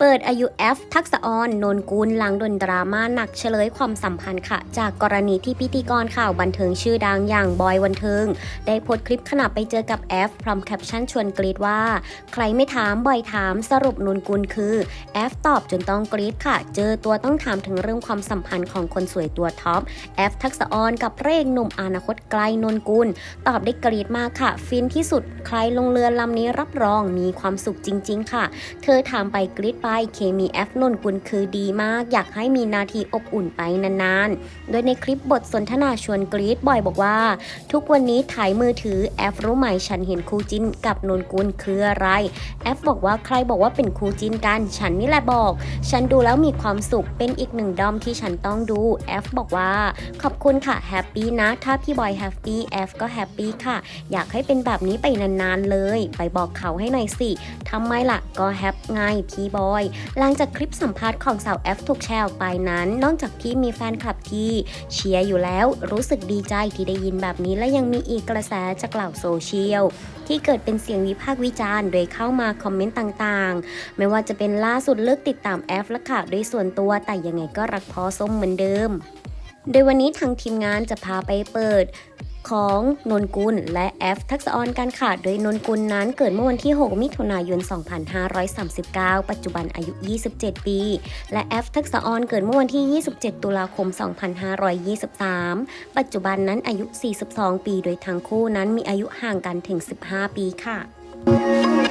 เปิดอายุแอฟทักษะออนนนกุลหลังดนดราม่าหนักเฉลยความสัมพันธ์ค่ะ จากกรณีที่พิธีกรข่าวบันเทิงชื่อดังอย่างบอยวันเทิง ได้โพสต์คลิปขณะไปเจอกับแอฟพร้อมแคปชั่นชวนกรีดว่า ใครไม่ถามบอยถามสรุปนนกุลคือแอฟตอบจนต้องกรีดค่ะ เจอตัวต้องถามถึงเรื่องความสัมพันธ์ของคนสวยตัวท็อปแอฟทักษะออนกับพระเอกหนุ่มอนาคตไกลนนกุล ตอบได้กรีดมากค่ะ ฟินที่สุดใครลงเรือลำนี้รับรองมีความสุขจริง ๆ ค่ะ เธอถามไปกรีดไปเคมีแอฟนนกุลคือดีมาก อยากให้มีนาทีอบอุ่นไปนานๆ โดยในคลิปบทสนทนาชวนกรีดบอยบอกว่า ทุกวันนี้ถ่ายมือถือแอฟรู้ไหมฉันเห็นคู่จิ้นกับนนกุลคืออะไร แอฟบอกว่าใครบอกว่าเป็นคู่จิ้นกัน ฉันนี่แหละบอก ฉันดูแล้วมีความสุขเป็นอีกหนึ่งดอมที่ฉันต้องดูแอฟบอกว่า ขอบคุณค่ะแฮปปี้นะ ถ้าพี่บอยแฮปปี้แอฟก็แฮปปี้ค่ะ อยากให้เป็นแบบนี้ไปนานๆเลย ไปบอกเขาให้หน่อยสิทำไมล่ะก็แฮปไงพี่บอยหลังจากคลิปสัมภาษณ์ของสาวแอฟถูกแชร์ออกไปนั้น นอกจากที่มีแฟนคลับที่เชียร์อยู่แล้วรู้สึกดีใจที่ได้ยินแบบนี้และยังมีอีกกระแสจากเหล่าโซเชียลที่เกิดเป็นเสียงวิพากษ์วิจารณ์โดยเข้ามาคอมเมนต์ต่างๆ ไม่ว่าจะเป็นล่าสุดเลิกติดตามแอฟและค่ะโดยส่วนตัวแต่ยังไงก็รักพอส้มเหมือนเดิม โดยวันนี้ทางทีมงานจะพาไปเปิด ของนนกุลและแอฟทักษะออนการขาดโดยนนกุลนั้นเกิดเมื่อวันที่ 6 มิถุนายน 2539 ปัจจุบันอายุ 27 ปี และแอฟทักษะออนเกิดเมื่อวันที่ 27 ตุลาคม 2523 ปัจจุบันนั้นอายุ 42 ปี โดยทั้งคู่นั้นมีอายุห่างกันถึง 15 ปีค่ะ